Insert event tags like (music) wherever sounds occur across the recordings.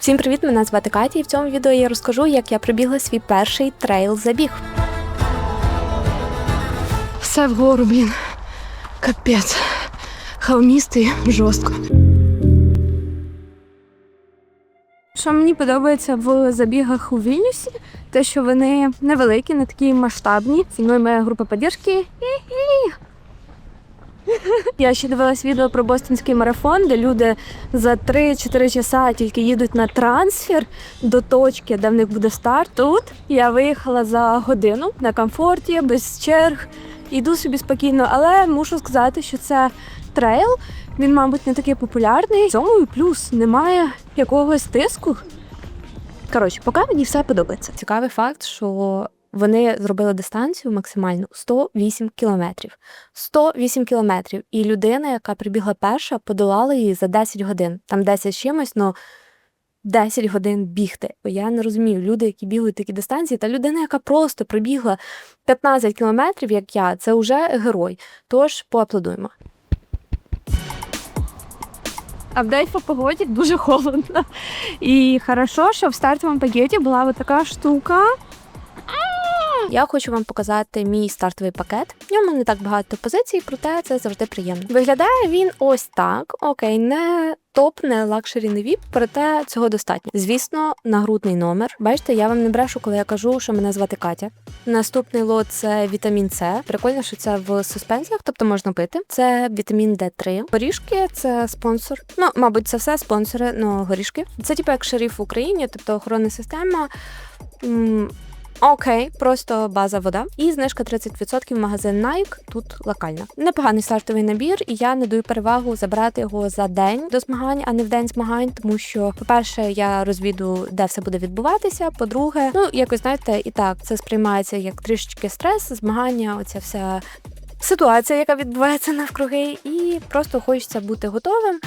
Всім привіт! Мене звати Катя, і в цьому відео я розкажу, як я пробігла свій перший трейл забіг. Все вгору, блін. Капець. Холмістий жорстко. Що мені подобається в забігах у Вільнюсі, те, що вони невеликі, не такі масштабні. Зі мною моя група підтримки. Хі-хі. Я ще дивилась відео про бостонський марафон, де люди за 3-4 часа тільки їдуть на трансфер до точки, де в них буде старт. Тут я виїхала за годину на комфорті, без черг. Йду собі спокійно, але мушу сказати, що це трейл. Він, мабуть, не такий популярний. В Цьому і плюс немає якогось тиску. Коротше, поки мені все подобається. Цікавий факт, що вони зробили дистанцію максимальну 108 кілометрів. 108 кілометрів. І людина, яка прибігла перша, подолала її за 10 годин. Там 10 чимось, ну 10 годин бігти. Я не розумію, люди, які бігають такі дистанції, та людина, яка просто прибігла 15 кілометрів, як я, це вже герой. Тож поаплодуємо. А в день по погоді дуже холодно. І хорошо, що в стартовому пакеті була така штука. Я хочу вам показати мій стартовий пакет. В ньому не так багато позицій, проте це завжди приємно. Виглядає він ось так. Окей, не топ, не лакшері, не віп, проте цього достатньо. Звісно, нагрудний номер. Бачите, я вам не брешу, коли я кажу, що мене звати Катя. Наступний лот це вітамін С. Прикольно, що це в суспензіях, тобто можна пити. Це вітамін Д3. Горішки це спонсор. Ну, мабуть, це все спонсори, ну горішки. Це типу як шериф в Україні, тобто охоронна система. Окей, просто база вода. І знижка 30% в магазин Nike, тут локальна. Непоганий стартовий набір, і я надаю перевагу забрати його за день до змагань, а не в день змагань, тому що, по-перше, я розвіду, де все буде відбуватися. По-друге, ну якось знаєте, і так це сприймається як трішечки стрес, змагання, оця вся. Ситуація, яка відбувається навкруги, і просто хочеться бути готовим.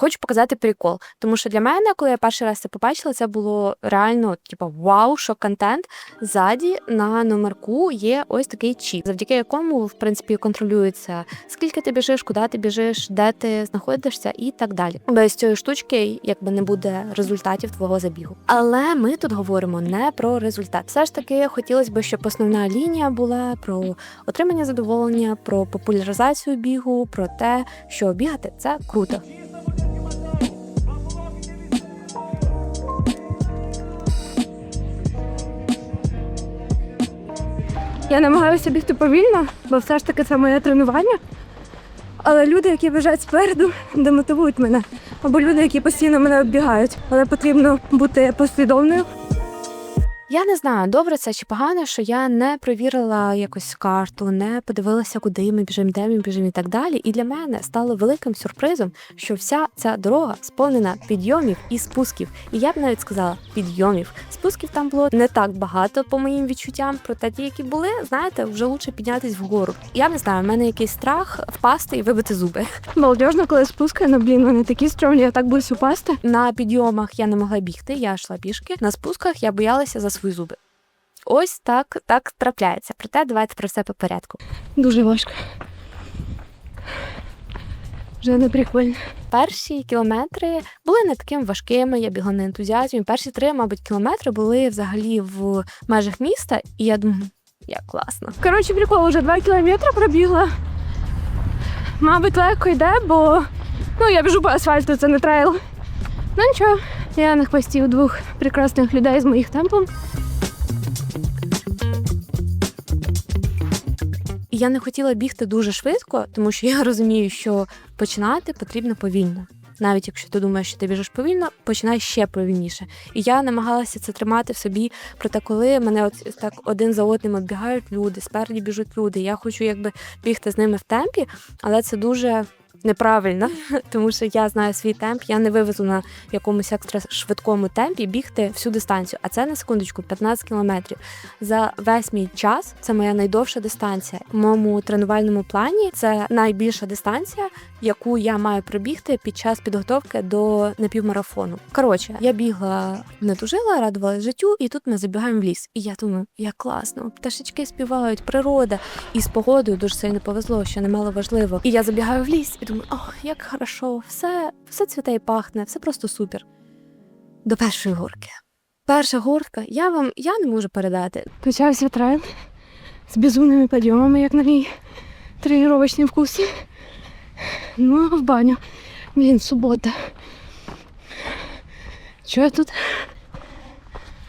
Хочу показати прикол, тому що для мене, коли я перший раз це побачила, це було реально типу, вау, що контент. Ззаді на номерку є ось такий чіп, завдяки якому в принципі контролюється скільки ти біжиш, куди ти біжиш, де ти знаходишся, і так далі. Без цієї штучки, якби не буде результатів твого забігу. Але ми тут говоримо не про результат. Все ж таки, хотілося б, щоб основна лінія була про отримання задоволення, про популяризацію бігу, про те, що бігати це круто. Я намагаюся бігти повільно, бо все ж таки це моє тренування. Але люди, які біжать спереду, демотивують мене. Або люди, які постійно мене оббігають. Але потрібно бути послідовною. Я не знаю, добре це чи погано, що я не провірила якось карту, не подивилася, куди ми біжимо, де ми біжимо і так далі. І для мене стало великим сюрпризом, що вся ця дорога сповнена підйомів і спусків. І я б навіть сказала підйомів. Спусків там було не так багато, по моїм відчуттям, проте ті, які були, знаєте, вже лучше піднятись вгору. Я не знаю, в мене якийсь страх впасти і вибити зуби. Молодежно, коли спускаю, ну блін, вони такі стрьомні, я так боюсь упасти. На підйомах я не могла бігти, я йшла пішки. На спусках я боялася за свої зуби. Ось так, так трапляється. Проте давайте про все по порядку. Дуже важко. Вже не прикольно. Перші кілометри були не такими важкими, я бігла на ентузіазмі. Перші три, мабуть, кілометри були взагалі в межах міста, і я думаю, як класно. Коротше, прикол, вже два кілометри пробігла. Мабуть, легко йде, бо ну, я біжу по асфальту, це не трейл. Ну нічого, я на хвості у двох прекрасних людей з моїх темпом. Я не хотіла бігти дуже швидко, тому що я розумію, що починати потрібно повільно. Навіть якщо ти думаєш, що ти біжиш повільно, починай ще повільніше. І я намагалася це тримати в собі. Проте, коли мене от так один за одним оббігають люди, спереді біжуть люди. Я хочу якби бігти з ними в темпі, але це дуже неправильно, (laughs) тому що я знаю свій темп, я не вивезу на якомусь екстра швидкому темпі бігти всю дистанцію. А це на секундочку 15 кілометрів. За весь мій час це моя найдовша дистанція. В моєму тренувальному плані це найбільша дистанція, яку я маю пробігти під час підготовки до напівмарафону. Коротше, я бігла, не тужила, радувала життю, і тут ми забігаємо в ліс. І я думаю, як класно, пташечки співають, природа. І з погодою дуже сильно повезло, що немало важливо. І я забігаю в ліс і думаю, ох, як хорошо, все, все цвіте і пахне, все просто супер. До першої горки. Перша горка, я вам я не можу передати. Почався трейл з безумними підйомами, як на мій тренувачний вкус. Ну, а в баню. Блін, субота. Що я тут?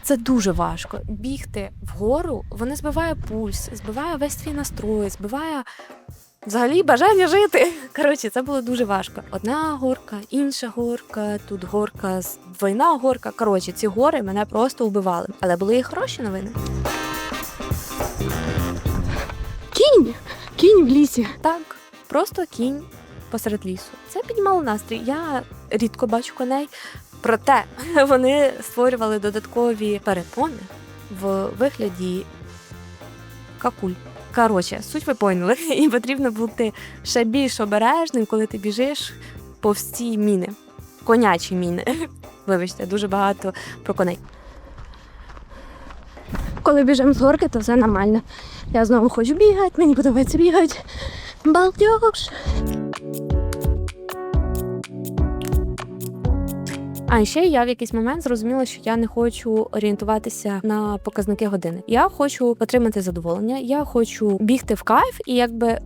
Це дуже важко. Бігти вгору, воно збиває пульс, збиває весь твій настрой, збиває взагалі бажання жити. (laughs) Коротше, це було дуже важко. Одна горка, інша горка, тут горка, з- двойна горка. Коротше, ці гори мене просто вбивали. Але були і хороші новини. Кінь! Кінь в лісі. Так, просто кінь посеред лісу. Це піднімало настрій. Я рідко бачу коней, проте (laughs) вони створювали додаткові перепони в вигляді какуль. Коротше, суть ви поняли, (laughs) і потрібно бути ще більш обережним, коли ти біжиш повз ці міни. Конячі міни. (laughs) Вибачте, дуже багато про коней. Коли біжимо з горки, то все нормально. Я знову хочу бігати, мені подобається бігати. Балдеж. А ще я в якийсь момент зрозуміла, що я не хочу орієнтуватися на показники години. Я хочу отримати задоволення, я хочу бігти в кайф і якби.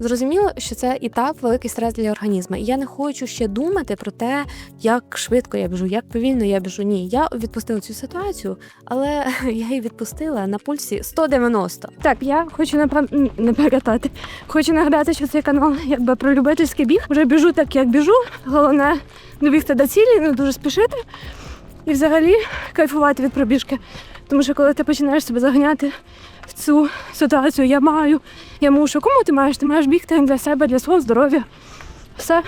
Зрозуміло, що це і так великий стрес для організму. І я не хочу ще думати про те, як швидко я біжу, як повільно я біжу. Ні, я відпустила цю ситуацію, але (laughs) я її відпустила на пульсі 190. Так, я хочу напра- не. Хочу нагадати, що цей канал якби про любительський біг. Вже біжу так, як біжу. Головне добігти до цілі, не дуже спішити. І взагалі кайфувати від пробіжки. Тому що коли ти починаєш себе заганяти цю ситуацію, я маю, я мушу. Кому ти маєш? Ти маєш бігти для себе, для свого здоров'я. Все.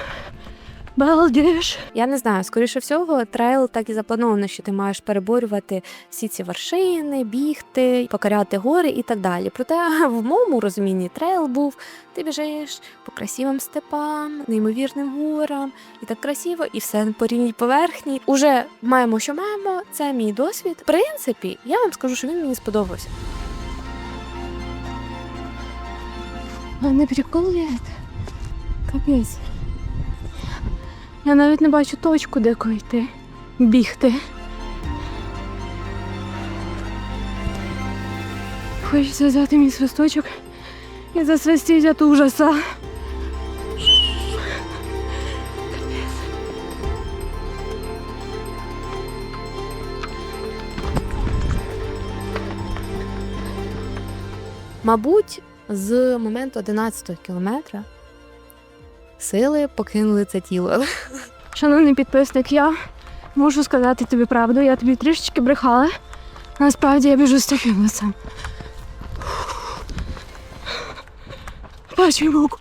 Балдіж. Я не знаю, скоріше всього, трейл так і заплановано, що ти маєш переборювати всі ці вершини, бігти, покоряти гори і так далі. Проте (laughs) в моєму розумінні трейл був: ти біжиш по красивим степам, неймовірним горам, і так красиво, і все по рівній поверхні. Уже маємо, що маємо. Це мій досвід. В принципі, я вам скажу, що він мені сподобався. Не приколує. Капець. Я навіть не бачу точку, де йти. Бігти. Хочеться взяти мій свисточок і засвистіть від ужаса. Мабуть, з моменту 11 кілометра сили покинули це тіло. (laughs) Шановний підписник, я можу сказати тобі правду, я тобі трішечки брехала. Насправді я біжу з таким лицем. Бачу руку.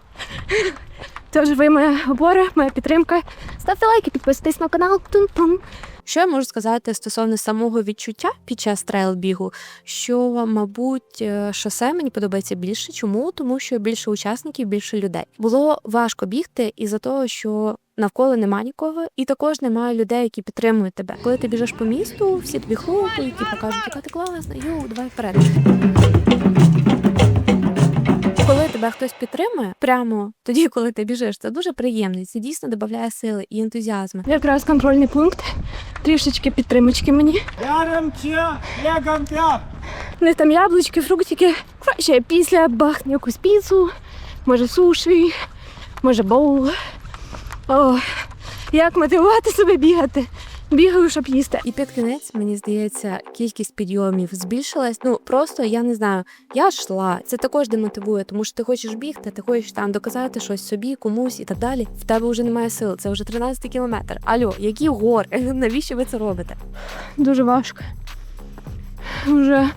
Тож ви моя опора, моя підтримка. Ставте лайки, підписуйтесь на канал. Тун-тун. Що я можу сказати стосовно самого відчуття під час трейл-бігу? Що, мабуть, е, шосе мені подобається більше. Чому? Тому що більше учасників, більше людей. Було важко бігти із-за того, що навколо нема нікого, і також немає людей, які підтримують тебе. Коли ти біжиш по місту, всі тобі хлопають, і покажуть, яка ти класна, йоу, давай вперед. Коли тебе хтось підтримує, прямо тоді, коли ти біжиш, це дуже приємно. і Це дійсно додає сили і ентузіазму. Якраз контрольний пункт. Трішечки підтримочки мені. Них там яблучки, фруктики. Краще після бахне якусь піцу, може суші, може боул. О, як мотивувати себе бігати? Бігаю, щоб їсти. І під кінець, мені здається, кількість підйомів збільшилась. Ну просто я не знаю. Я йшла. Це також демотивує, тому що ти хочеш бігти, ти хочеш там доказати щось собі, комусь і так далі. В тебе вже немає сил. Це вже 13 кілометр. Альо, які гори? (laughs) Навіщо ви це робите? Дуже важко. Вже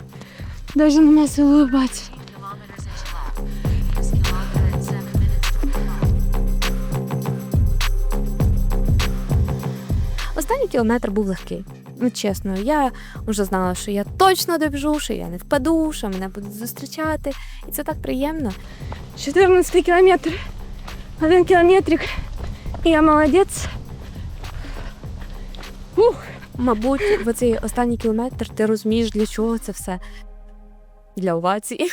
навіть немає сили улыбатися. Кілометр був легкий. Ну, чесно, я вже знала, що я точно добіжу, що я не впаду, що мене будуть зустрічати. І це так приємно. 14 кілометр. Один кілометрик. І я молодець. Мабуть, в цей останній кілометр ти розумієш, для чого це все. для овацій.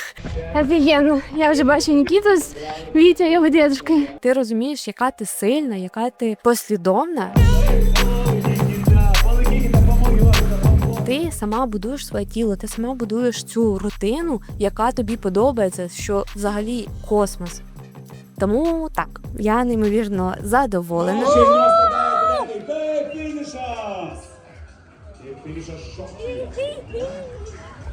Офігенно. Я вже бачу Нікіту з Вітя, його дідушкою. Ти розумієш, яка ти сильна, яка ти послідовна. Ти сама будуєш своє тіло, ти сама будуєш цю рутину, яка тобі подобається, що взагалі космос. Тому так, я неймовірно задоволена.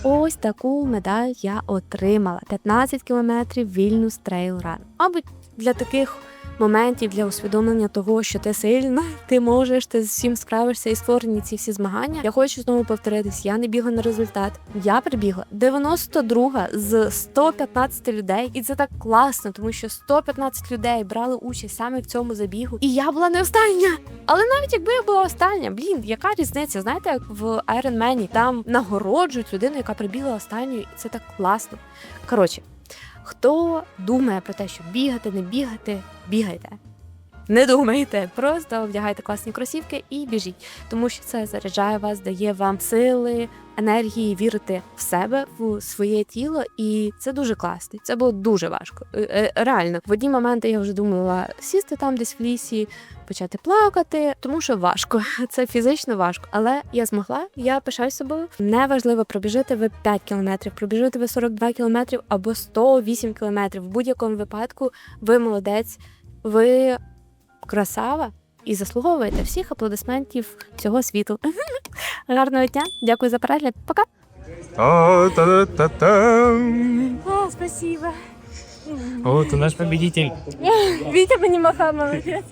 Ось таку медаль я отримала. 15 кілометрів Вільнюс Трейл Ран. Мабуть, для таких моментів, для усвідомлення того, що ти сильна, ти можеш, ти з всім справишся і створені ці всі змагання. Я хочу знову повторитись, я не бігла на результат. Я прибігла 92 з 115 людей, і це так класно, тому що 115 людей брали участь саме в цьому забігу. І я була не остання. Але навіть якби я була остання, блін, яка різниця? Знаєте, як в Iron Man там нагороджують людину, яка прибігла останньою, і це так класно. Коротше, хто думає про те, що бігати, не бігати, бігайте. Не думайте, просто вдягайте класні кросівки і біжіть, тому що це заряджає вас, дає вам сили, енергії, вірити в себе, в своє тіло, і це дуже класно. Це було дуже важко. Е, е, Реально, в одні моменти я вже думала сісти там десь в лісі, почати плакати, тому що важко. (laughs) Це фізично важко. Але я змогла, я пишаюсь собою. Неважливо пробіжити ви 5 кілометрів, пробіжити ви 42 кілометрів або 108 кілометрів. В будь-якому випадку ви молодець, ви красава і заслуговуєте всіх аплодисментів всього світу. (laughs) Гарного дня, дякую за перегляд. Пока. О, спасибо. Вот и наш победитель. Вітя мені махав, молодець.